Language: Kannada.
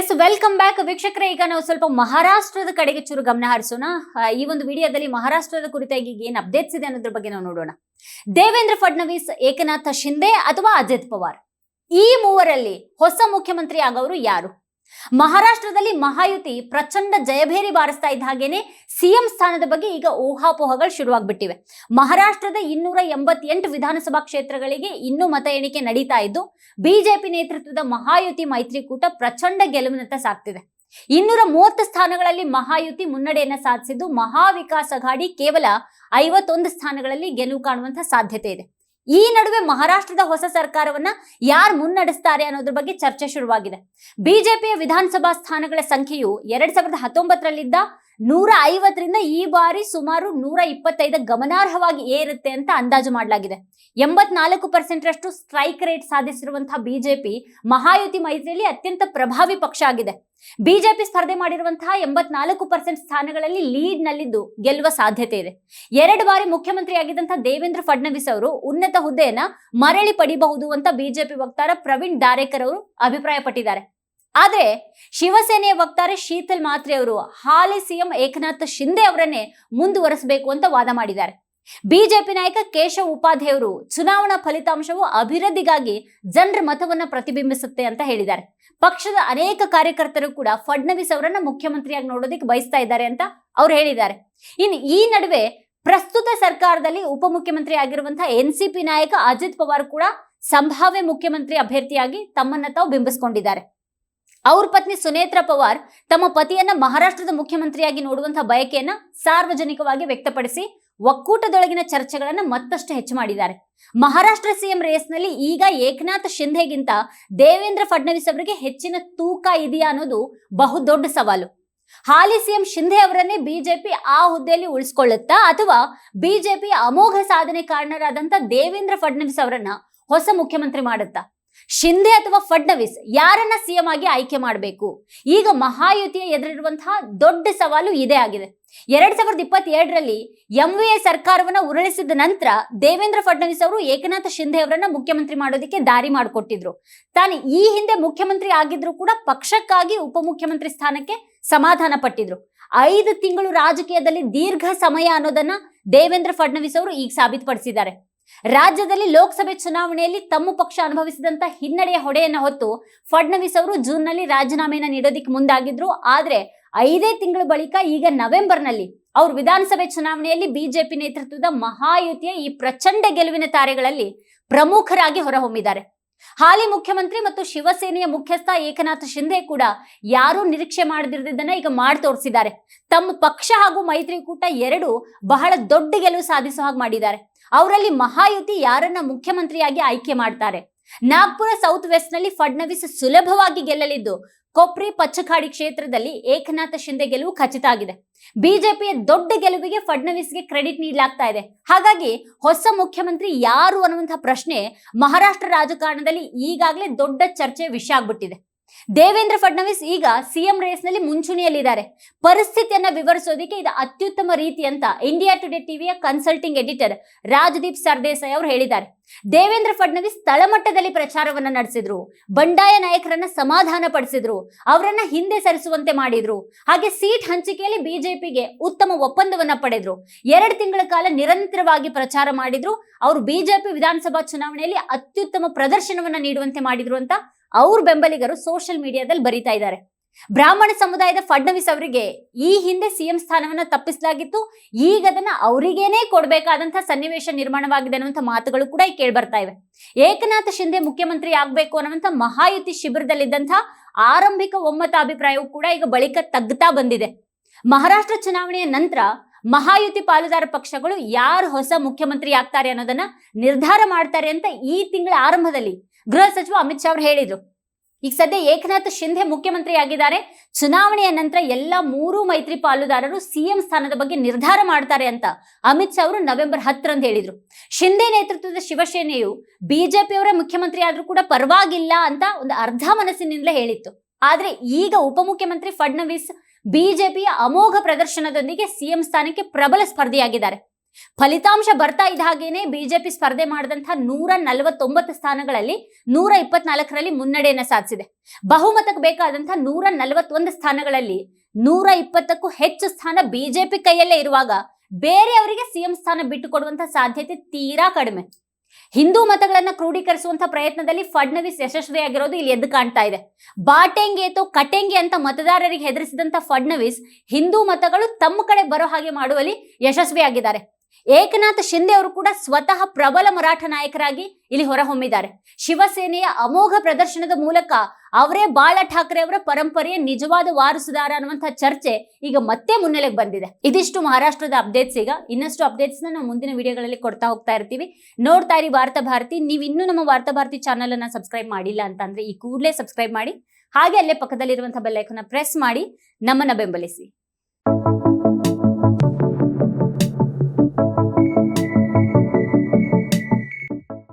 ಎಸ್ ವೆಲ್ಕಮ್ ಬ್ಯಾಕ್ ವೀಕ್ಷಕರೇ, ಈಗ ನಾವು ಸ್ವಲ್ಪ ಮಹಾರಾಷ್ಟ್ರದ ಕಡೆಗೆ ಚೂರು ಗಮನ ಹರಿಸೋಣ. ಈ ಒಂದು ವಿಡಿಯೋದಲ್ಲಿ ಮಹಾರಾಷ್ಟ್ರದ ಕುರಿತಾಗಿ ಏನ್ ಅಪ್ಡೇಟ್ಸ್ ಇದೆ ಅನ್ನೋದ್ರ ಬಗ್ಗೆ ನಾವು ನೋಡೋಣ. ದೇವೇಂದ್ರ ಫಡ್ನವೀಸ್, ಏಕನಾಥ ಶಿಂದೆ ಅಥವಾ ಅಜಿತ್ ಪವಾರ್? ಈ ಮೂವರಲ್ಲಿ ಹೊಸ ಮುಖ್ಯಮಂತ್ರಿ ಆಗೋರು ಯಾರು? ಮಹಾರಾಷ್ಟ್ರದಲ್ಲಿ ಮಹಾಯುತಿ ಪ್ರಚಂಡ ಜಯಭೇರಿ ಬಾರಿಸ್ತಾ ಇದ್ದ ಹಾಗೇನೆ ಸಿಎಂ ಸ್ಥಾನದ ಬಗ್ಗೆ ಈಗ ಊಹಾಪೋಹಗಳು ಶುರುವಾಗ್ಬಿಟ್ಟಿವೆ. ಮಹಾರಾಷ್ಟ್ರದ ಇನ್ನೂರ ಎಂಬತ್ತೆಂಟು ವಿಧಾನಸಭಾ ಕ್ಷೇತ್ರಗಳಿಗೆ ಇನ್ನೂ ಮತ ಎಣಿಕೆ ನಡೀತಾ ಇದ್ದು, ಬಿಜೆಪಿ ನೇತೃತ್ವದ ಮಹಾಯುತಿ ಮೈತ್ರಿಕೂಟ ಪ್ರಚಂಡ ಗೆಲುವಿನತ್ತ ಸಾಕ್ತಿದೆ. ಇನ್ನೂರ ಮೂವತ್ತು ಸ್ಥಾನಗಳಲ್ಲಿ ಮಹಾಯುತಿ ಮುನ್ನಡೆಯನ್ನ ಸಾಧಿಸಿದ್ದು ಮಹಾವಿಕಾಸ್ ಅಘಾಡಿ ಕೇವಲ ಐವತ್ತೊಂದು ಸ್ಥಾನಗಳಲ್ಲಿ ಗೆಲುವು ಕಾಣುವಂತ ಸಾಧ್ಯತೆ ಇದೆ. ಈ ನಡುವೆ ಮಹಾರಾಷ್ಟ್ರದ ಹೊಸ ಸರ್ಕಾರವನ್ನ ಯಾರು ಮುನ್ನಡೆಸ್ತಾರೆ ಅನ್ನೋದ್ರ ಬಗ್ಗೆ ಚರ್ಚೆ ಶುರುವಾಗಿದೆ. ಬಿಜೆಪಿಯ ವಿಧಾನಸಭಾ ಸ್ಥಾನಗಳ ಸಂಖ್ಯೆಯು ಎರಡ್ ಸಾವಿರದ ಹತ್ತೊಂಬತ್ತರಲ್ಲಿದ್ದ ನೂರ ಐವತ್ತರಿಂದ ಈ ಬಾರಿ ಸುಮಾರು ನೂರ ಇಪ್ಪತ್ತೈದು ಗಮನಾರ್ಹವಾಗಿ ಏರುತ್ತೆ ಅಂತ ಅಂದಾಜು ಮಾಡಲಾಗಿದೆ. ಎಂಬತ್ನಾಲ್ಕು ಪರ್ಸೆಂಟ್ ರಷ್ಟು ಸ್ಟ್ರೈಕ್ ರೇಟ್ ಸಾಧಿಸಿರುವಂತಹ ಬಿಜೆಪಿ ಮಹಾಯುತಿ ಮೈತ್ರಿಯಲ್ಲಿ ಅತ್ಯಂತ ಪ್ರಭಾವಿ ಪಕ್ಷ ಆಗಿದೆ. ಬಿಜೆಪಿ ಸ್ಪರ್ಧೆ ಮಾಡಿರುವಂತಹ ಎಂಬತ್ನಾಲ್ಕು ಪರ್ಸೆಂಟ್ ಸ್ಥಾನಗಳಲ್ಲಿ ಲೀಡ್ ನಲ್ಲಿದ್ದು ಗೆಲ್ಲುವ ಸಾಧ್ಯತೆ ಇದೆ. ಎರಡು ಬಾರಿ ಮುಖ್ಯಮಂತ್ರಿ ಆಗಿದ್ದಂತಹ ದೇವೇಂದ್ರ ಫಡ್ನವೀಸ್ ಅವರು ಉನ್ನತ ಹುದ್ದೆಯನ್ನ ಮರಳಿ ಪಡಿಬಹುದು ಅಂತ ಬಿಜೆಪಿ ವಕ್ತಾರ ಪ್ರವೀಣ್ ದಾರೇಕರ್ ಅವರು ಅಭಿಪ್ರಾಯಪಟ್ಟಿದ್ದಾರೆ. ಆದ್ರೆ ಶಿವಸೇನೆಯ ವಕ್ತಾರೆ ಶೀತಲ್ ಮಾತ್ರೆ ಅವರು ಹಾಲಿ ಸಿಎಂ ಏಕನಾಥ್ ಶಿಂದೆ ಅವರನ್ನೇ ಮುಂದುವರೆಸಬೇಕು ಅಂತ ವಾದ ಮಾಡಿದ್ದಾರೆ. ಬಿಜೆಪಿ ನಾಯಕ ಕೇಶವ್ ಉಪಾಧ್ಯಾಯ ಅವರು ಚುನಾವಣಾ ಫಲಿತಾಂಶವು ಅಭಿವೃದ್ಧಿಗಾಗಿ ಜನರ ಮತವನ್ನ ಪ್ರತಿಬಿಂಬಿಸುತ್ತೆ ಅಂತ ಹೇಳಿದ್ದಾರೆ. ಪಕ್ಷದ ಅನೇಕ ಕಾರ್ಯಕರ್ತರು ಕೂಡ ಫಡ್ನವೀಸ್ ಅವರನ್ನ ಮುಖ್ಯಮಂತ್ರಿಯಾಗಿ ನೋಡೋದಕ್ಕೆ ಬಯಸ್ತಾ ಇದ್ದಾರೆ ಅಂತ ಅವ್ರು ಹೇಳಿದ್ದಾರೆ. ಇನ್ನು ಈ ನಡುವೆ ಪ್ರಸ್ತುತ ಸರ್ಕಾರದಲ್ಲಿ ಉಪಮುಖ್ಯಮಂತ್ರಿ ಆಗಿರುವಂತಹ ಎನ್ ಸಿ ಪಿ ನಾಯಕ ಅಜಿತ್ ಪವಾರ್ ಕೂಡ ಸಂಭಾವ್ಯ ಮುಖ್ಯಮಂತ್ರಿ ಅಭ್ಯರ್ಥಿಯಾಗಿ ತಮ್ಮನ್ನ ತಾವು ಬಿಂಬಿಸಿಕೊಂಡಿದ್ದಾರೆ. ಅವ್ರ ಪತ್ನಿ ಸುನೇತ್ರ ಪವಾರ್ ತಮ್ಮ ಪತಿಯನ್ನ ಮಹಾರಾಷ್ಟ್ರದ ಮುಖ್ಯಮಂತ್ರಿಯಾಗಿ ನೋಡುವಂತಹ ಬಯಕೆಯನ್ನ ಸಾರ್ವಜನಿಕವಾಗಿ ವ್ಯಕ್ತಪಡಿಸಿ ಒಕ್ಕೂಟದೊಳಗಿನ ಚರ್ಚೆಗಳನ್ನ ಮತ್ತಷ್ಟು ಹೆಚ್ಚು ಮಾಡಿದ್ದಾರೆ. ಮಹಾರಾಷ್ಟ್ರ ಸಿಎಂ ರೇಸ್ನಲ್ಲಿ ಈಗ ಏಕನಾಥ್ ಶಿಂಧೆಗಿಂತ ದೇವೇಂದ್ರ ಫಡ್ನವೀಸ್ ಅವರಿಗೆ ಹೆಚ್ಚಿನ ತೂಕ ಇದೆಯಾ ಅನ್ನೋದು ಬಹುದೊಡ್ಡ ಸವಾಲು. ಹಾಲಿ ಸಿಎಂ ಶಿಂಧೆ ಅವರನ್ನೇ ಬಿಜೆಪಿ ಆ ಹುದ್ದೆಯಲ್ಲಿ ಉಳಿಸ್ಕೊಳ್ಳುತ್ತಾ ಅಥವಾ ಬಿಜೆಪಿ ಅಮೋಘ ಸಾಧನೆ ಕಾರಣರಾದಂತ ದೇವೇಂದ್ರ ಫಡ್ನವೀಸ್ ಅವರನ್ನ ಹೊಸ ಮುಖ್ಯಮಂತ್ರಿ ಮಾಡುತ್ತಾ? ಶಿಂದೆ ಅಥವಾ ಫಡ್ನವೀಸ್ ಯಾರನ್ನ ಸಿಎಂ ಆಗಿ ಆಯ್ಕೆ ಮಾಡಬೇಕು? ಈಗ ಮಹಾಯುತಿಯ ಎದುರಿರುವಂತಹ ದೊಡ್ಡ ಸವಾಲು ಇದೇ ಆಗಿದೆ. ಎರಡ್ ಸಾವಿರದ ಇಪ್ಪತ್ತೆರಡರಲ್ಲಿ ಎ ಸರ್ಕಾರವನ್ನ ಉರುಳಿಸಿದ ನಂತರ ದೇವೇಂದ್ರ ಫಡ್ನವೀಸ್ ಅವರು ಏಕನಾಥ ಶಿಂದೆ ಅವರನ್ನ ಮುಖ್ಯಮಂತ್ರಿ ಮಾಡೋದಕ್ಕೆ ದಾರಿ ಮಾಡಿಕೊಟ್ಟಿದ್ರು. ತಾನು ಈ ಹಿಂದೆ ಮುಖ್ಯಮಂತ್ರಿ ಆಗಿದ್ರು ಕೂಡ ಪಕ್ಷಕ್ಕಾಗಿ ಉಪಮುಖ್ಯಮಂತ್ರಿ ಸ್ಥಾನಕ್ಕೆ ಸಮಾಧಾನ ಪಟ್ಟಿದ್ರು. ಐದು ತಿಂಗಳು ರಾಜಕೀಯದಲ್ಲಿ ದೀರ್ಘ ಸಮಯ ಅನ್ನೋದನ್ನ ದೇವೇಂದ್ರ ಫಡ್ನವೀಸ್ ಅವರು ಈಗ ಸಾಬೀತುಪಡಿಸಿದ್ದಾರೆ. ರಾಜ್ಯದಲ್ಲಿ ಲೋಕಸಭೆ ಚುನಾವಣೆಯಲ್ಲಿ ತಮ್ಮ ಪಕ್ಷ ಅನುಭವಿಸಿದಂತ ಹಿನ್ನಡೆಯ ಹೊಡೆಯನ್ನ ಹೊತ್ತು ಫಡ್ನವೀಸ್ ಅವರು ಜೂನ್ನಲ್ಲಿ ರಾಜೀನಾಮೆಯನ್ನ ನೀಡೋದಿಕ್ಕೆ ಮುಂದಾಗಿದ್ರು. ಆದ್ರೆ ಐದೇ ತಿಂಗಳ ಬಳಿಕ ಈಗ ನವೆಂಬರ್ನಲ್ಲಿ ಅವರು ವಿಧಾನಸಭೆ ಚುನಾವಣೆಯಲ್ಲಿ ಬಿಜೆಪಿ ನೇತೃತ್ವದ ಮಹಾಯುತಿಯ ಈ ಪ್ರಚಂಡ ಗೆಲುವಿನ ತಾರೆಗಳಲ್ಲಿ ಪ್ರಮುಖರಾಗಿ ಹೊರಹೊಮ್ಮಿದ್ದಾರೆ. ಹಾಲಿ ಮುಖ್ಯಮಂತ್ರಿ ಮತ್ತು ಶಿವಸೇನೆಯ ಮುಖ್ಯಸ್ಥ ಏಕನಾಥ ಶಿಂದೆ ಕೂಡ ಯಾರೂ ನಿರೀಕ್ಷೆ ಮಾಡದಿರದನ್ನ ಈಗ ಮಾಡಿ ತೋರಿಸಿದ್ದಾರೆ ತಮ್ಮ ಪಕ್ಷ ಹಾಗೂ ಮೈತ್ರಿಕೂಟ ಎರಡು ಬಹಳ ದೊಡ್ಡ ಗೆಲುವು ಸಾಧಿಸುವ ಹಾಗೆ ಮಾಡಿದ್ದಾರೆ. ಅವರಲ್ಲಿ ಮಹಾಯುತಿ ಯಾರನ್ನ ಮುಖ್ಯಮಂತ್ರಿಯಾಗಿ ಆಯ್ಕೆ ಮಾಡ್ತಾರೆ? ನಾಗ್ಪುರ ಸೌತ್ ವೆಸ್ಟ್ನಲ್ಲಿ ಫಡ್ನವೀಸ್ ಸುಲಭವಾಗಿ ಗೆಲ್ಲಲಿದ್ದು, ಕೊಪ್ರಿ ಪಚ್ಚಕಾಡಿ ಕ್ಷೇತ್ರದಲ್ಲಿ ಏಕನಾಥ ಶಿಂದೆ ಗೆಲುವು ಖಚಿತ ಆಗಿದೆ. ಬಿಜೆಪಿಯ ದೊಡ್ಡ ಗೆಲುವಿಗೆ ಫಡ್ನವೀಸ್ಗೆ ಕ್ರೆಡಿಟ್ ನೀಡಲಾಗ್ತಾ ಇದೆ. ಹಾಗಾಗಿ ಹೊಸ ಮುಖ್ಯಮಂತ್ರಿ ಯಾರು ಅನ್ನುವಂತಹ ಪ್ರಶ್ನೆ ಮಹಾರಾಷ್ಟ್ರ ರಾಜಕಾರಣದಲ್ಲಿ ಈಗಾಗಲೇ ದೊಡ್ಡ ಚರ್ಚೆ ವಿಷಯ ಆಗ್ಬಿಟ್ಟಿದೆ. ದೇವೇಂದ್ರ ಫಡ್ನವೀಸ್ ಈಗ ಸಿಎಂ ರೇಸ್ನಲ್ಲಿ ಮುಂಚೂಣಿಯಲ್ಲಿದ್ದಾರೆ. ಪರಿಸ್ಥಿತಿಯನ್ನ ವಿವರಿಸೋದಕ್ಕೆ ಇದು ಅತ್ಯುತ್ತಮ ರೀತಿ ಅಂತ ಇಂಡಿಯಾ ಟುಡೇ ಟಿವಿಯ ಕನ್ಸಲ್ಟಿಂಗ್ ಎಡಿಟರ್ ರಾಜದೀಪ್ ಸರ್ದೇಸಾಯಿ ಅವರು ಹೇಳಿದ್ದಾರೆ. ದೇವೇಂದ್ರ ಫಡ್ನವೀಸ್ ತಳಮಟ್ಟದಲ್ಲಿ ಪ್ರಚಾರವನ್ನ ನಡೆಸಿದ್ರು. ಬಂಡಾಯ ನಾಯಕರನ್ನ ಸಮಾಧಾನ ಪಡಿಸಿದ್ರು. ಅವರನ್ನ ಹಿಂದೆ ಸರಿಸುವಂತೆ ಮಾಡಿದ್ರು. ಹಾಗೆ ಸೀಟ್ ಹಂಚಿಕೆಯಲ್ಲಿ ಬಿಜೆಪಿಗೆ ಉತ್ತಮ ಒಪ್ಪಂದವನ್ನ ಪಡೆದ್ರು. ಎರಡು ತಿಂಗಳ ಕಾಲ ನಿರಂತರವಾಗಿ ಪ್ರಚಾರ ಮಾಡಿದ್ರು. ಅವರು ಬಿಜೆಪಿ ವಿಧಾನಸಭಾ ಚುನಾವಣೆಯಲ್ಲಿ ಅತ್ಯುತ್ತಮ ಪ್ರದರ್ಶನವನ್ನ ನೀಡುವಂತೆ ಮಾಡಿದ್ರು ಅಂತ ಅವ್ರ ಬೆಂಬಲಿಗರು ಸೋಷಿಯಲ್ ಮೀಡಿಯಾದಲ್ಲಿ ಬರೀತಾ ಇದ್ದಾರೆ. ಬ್ರಾಹ್ಮಣ ಸಮುದಾಯದ ಫಡ್ನವೀಸ್ ಅವರಿಗೆ ಈ ಹಿಂದೆ ಸಿಎಂ ಸ್ಥಾನವನ್ನ ತಪ್ಪಿಸಲಾಗಿತ್ತು. ಈಗ ಅದನ್ನ ಅವರಿಗೇನೆ ಕೊಡಬೇಕಾದಂತಹ ಸನ್ನಿವೇಶ ನಿರ್ಮಾಣವಾಗಿದೆ ಅನ್ನುವಂಥ ಮಾತುಗಳು ಕೂಡ ಕೇಳಿ ಬರ್ತಾ ಇವೆ. ಏಕನಾಥ ಶಿಂದೆ ಮುಖ್ಯಮಂತ್ರಿ ಆಗಬೇಕು ಅನ್ನುವಂಥ ಮಹಾಯುತಿ ಶಿಬಿರದಲ್ಲಿದ್ದಂತಹ ಆರಂಭಿಕ ಒಮ್ಮತ ಅಭಿಪ್ರಾಯವು ಕೂಡ ಈಗ ಬಳಿಕ ತಗ್ತಾ ಬಂದಿದೆ. ಮಹಾರಾಷ್ಟ್ರ ಚುನಾವಣೆಯ ನಂತರ ಮಹಾಯುತಿ ಪಾಲುದಾರ ಪಕ್ಷಗಳು ಯಾರು ಹೊಸ ಮುಖ್ಯಮಂತ್ರಿ ಆಗ್ತಾರೆ ಅನ್ನೋದನ್ನ ನಿರ್ಧಾರ ಮಾಡ್ತಾರೆ ಅಂತ ಈ ತಿಂಗಳ ಆರಂಭದಲ್ಲಿ ಗೃಹ ಸಚಿವ ಅಮಿತ್ ಶಾ ಅವರು ಹೇಳಿದ್ರು. ಈಗ ಸದ್ಯ ಏಕನಾಥ್ ಶಿಂಧೆ ಮುಖ್ಯಮಂತ್ರಿ ಆಗಿದ್ದಾರೆ. ಚುನಾವಣೆಯ ನಂತರ ಎಲ್ಲ ಮೂರು ಮೈತ್ರಿ ಪಾಲುದಾರರು ಸಿಎಂ ಸ್ಥಾನದ ಬಗ್ಗೆ ನಿರ್ಧಾರ ಮಾಡ್ತಾರೆ ಅಂತ ಅಮಿತ್ ಶಾ ಅವರು ನವೆಂಬರ್ ಹತ್ತರಂದು ಹೇಳಿದ್ರು. ಶಿಂಧೆ ನೇತೃತ್ವದ ಶಿವಸೇನೆಯು ಬಿಜೆಪಿಯವರೇ ಮುಖ್ಯಮಂತ್ರಿ ಆದ್ರೂ ಕೂಡ ಪರವಾಗಿಲ್ಲ ಅಂತ ಒಂದು ಅರ್ಧ ಮನಸ್ಸಿನಿಂದಲೇ ಹೇಳಿತ್ತು. ಆದ್ರೆ ಈಗ ಉಪಮುಖ್ಯಮಂತ್ರಿ ಫಡ್ನವೀಸ್ ಬಿಜೆಪಿಯ ಅಮೋಘ ಪ್ರದರ್ಶನದೊಂದಿಗೆ ಸಿಎಂ ಸ್ಥಾನಕ್ಕೆ ಪ್ರಬಲ ಸ್ಪರ್ಧಿಯಾಗಿದ್ದಾರೆ. ಫಲಿತಾಂಶ ಬರ್ತಾ ಇದ್ದ ಹಾಗೇನೆ ಬಿಜೆಪಿ ಸ್ಪರ್ಧೆ ಮಾಡಿದಂತಹ ನೂರ ನಲವತ್ತೊಂಬತ್ತು ಸ್ಥಾನಗಳಲ್ಲಿ ನೂರ ಇಪ್ಪತ್ನಾಲ್ಕರಲ್ಲಿ ಮುನ್ನಡೆಯನ್ನ ಸಾಧಿಸಿದೆ. ಬಹುಮತಕ್ಕೆ ಬೇಕಾದಂತಹ ನೂರ ನಲವತ್ತೊಂದು ಸ್ಥಾನಗಳಲ್ಲಿ ನೂರ ಇಪ್ಪತ್ತಕ್ಕೂ ಹೆಚ್ಚು ಸ್ಥಾನ ಬಿಜೆಪಿ ಕೈಯಲ್ಲೇ ಇರುವಾಗ ಬೇರೆಯವರಿಗೆ ಸಿಎಂ ಸ್ಥಾನ ಬಿಟ್ಟುಕೊಡುವಂತ ಸಾಧ್ಯತೆ ತೀರಾ ಕಡಿಮೆ. ಹಿಂದೂ ಮತಗಳನ್ನ ಕ್ರೋಢೀಕರಿಸುವಂತ ಪ್ರಯತ್ನದಲ್ಲಿ ಫಡ್ನವೀಸ್ ಯಶಸ್ವಿಯಾಗಿರೋದು ಇಲ್ಲಿ ಎದ್ದು ಕಾಣ್ತಾ ಇದೆ. ಬಾಟೆಂಗೆ ಅಥವಾ ಕಟೆಂಗೆ ಅಂತ ಮತದಾರರಿಗೆ ಹೆದರಿಸಿದಂತ ಫಡ್ನವೀಸ್ ಹಿಂದೂ ಮತಗಳು ತಮ್ಮ ಕಡೆ ಬರೋ ಹಾಗೆ ಮಾಡುವಲ್ಲಿ ಯಶಸ್ವಿಯಾಗಿದ್ದಾರೆ. ಏಕನಾಥ್ ಶಿಂದೆ ಅವರು ಕೂಡ ಸ್ವತಃ ಪ್ರಬಲ ಮರಾಠ ನಾಯಕರಾಗಿ ಇಲ್ಲಿ ಹೊರಹೊಮ್ಮಿದ್ದಾರೆ. ಶಿವಸೇನೆಯ ಅಮೋಘ ಪ್ರದರ್ಶನದ ಮೂಲಕ ಅವರೇ ಬಾಳ ಠಾಕ್ರೆ ಅವರ ಪರಂಪರೆಯ ನಿಜವಾದ ವಾರಸುದಾರ ಅನ್ನುವಂತಹ ಚರ್ಚೆ ಈಗ ಮತ್ತೆ ಮುನ್ನೆಲೆಗೆ ಬಂದಿದೆ. ಇದಿಷ್ಟು ಮಹಾರಾಷ್ಟ್ರದ ಅಪ್ಡೇಟ್ಸ್ ಈಗ. ಇನ್ನಷ್ಟು ಅಪ್ಡೇಟ್ಸ್ ನಾವು ಮುಂದಿನ ವಿಡಿಯೋಗಳಲ್ಲಿ ಕೊಡ್ತಾ ಹೋಗ್ತಾ ಇರ್ತೀವಿ. ನೋಡ್ತಾ ಇರಿ ವಾರ್ತಾ ಭಾರತಿ. ನೀವು ಇನ್ನೂ ನಮ್ಮ ವಾರ್ತಾ ಭಾರತಿ ಚಾನಲ್ ಅನ್ನ ಸಬ್ಸ್ಕ್ರೈಬ್ ಮಾಡಿಲ್ಲ ಅಂತಂದ್ರೆ ಈ ಕೂಡಲೇ ಸಬ್ಸ್ಕ್ರೈಬ್ ಮಾಡಿ. ಹಾಗೆ ಅಲ್ಲೇ ಪಕ್ಕದಲ್ಲಿರುವಂತಹ ಬೆಲ್ ಐಕನ್ನ ಪ್ರೆಸ್ ಮಾಡಿ. ನಮ್ಮನ್ನ ಬೆಂಬಲಿಸಿ.